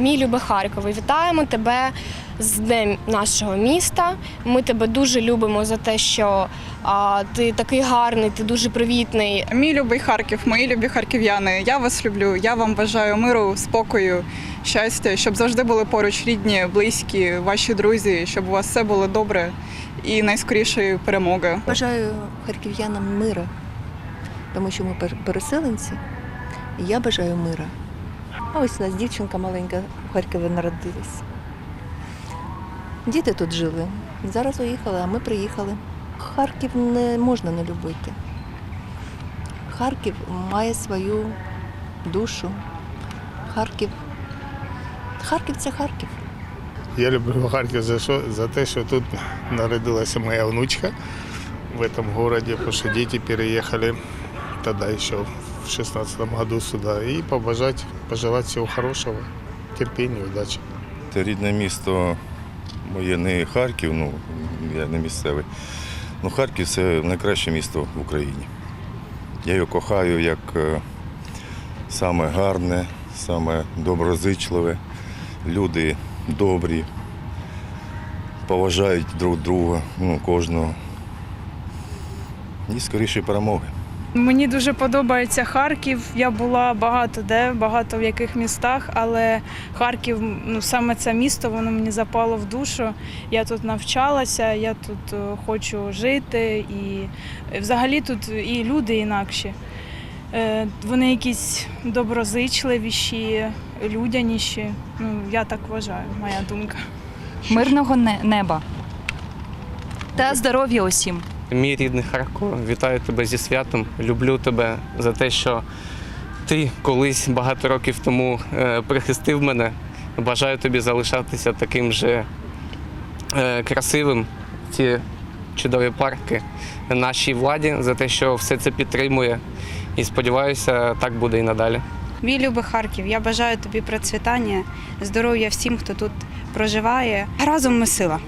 Мій любий Харковий, вітаємо тебе з Днем нашого міста. Ми тебе дуже любимо за те, що а, ти такий гарний, ти дуже привітний. Мій любий Харків, мої любі харків'яни. Я вас люблю. Я вам бажаю миру, спокою, щастя, щоб завжди були поруч рідні, близькі, ваші друзі, щоб у вас все було добре і найскорішої перемоги. Бажаю харків'янам мира, тому що ми пер- переселенці, і я бажаю мира. Ось у нас дівчинка маленька в Харкові народилась. Діти тут жили. Зараз уїхали, а ми приїхали. Харків не можна не любити. Харків має свою душу. Харків. Харків це Харків. Я люблю Харків за, що, за те, що тут народилася моя внучка в этом городе, потому что дети переехали тогда еще в шестнадцатом году сюда. И побажать, пожелать всего хорошего, терпения, удачи. Це рідне місто моє не Харків, ну я не місцевий. Ну, Харків це найкраще місто в Україні. Я його кохаю як е, саме гарне, саме доброзичливе. Люди добрі, поважають друг друга, ну, кожного. І скоріше перемоги. Мені дуже подобається Харків. Я була багато де, багато в яких містах, але Харків, ну саме це місто, воно мені запало в душу. Я тут навчалася, я тут е, хочу жити, і е, взагалі тут і люди інакші. Е, Вони якісь доброзичливіші, людяніші. Ну, я так вважаю, моя думка. мирного неба та здоров'я усім. Мій рідний Харков, вітаю тебе зі святом. Люблю тебе за те, що ти колись багато років тому е, прихистив мене. Бажаю тобі залишатися таким же е, красивим. Ці чудові парки нашій владі за те, що все це підтримує. І сподіваюся, так буде і надалі. Мій любий Харків, я бажаю тобі процвітання, здоров'я всім, хто тут проживає. Разом ми сила.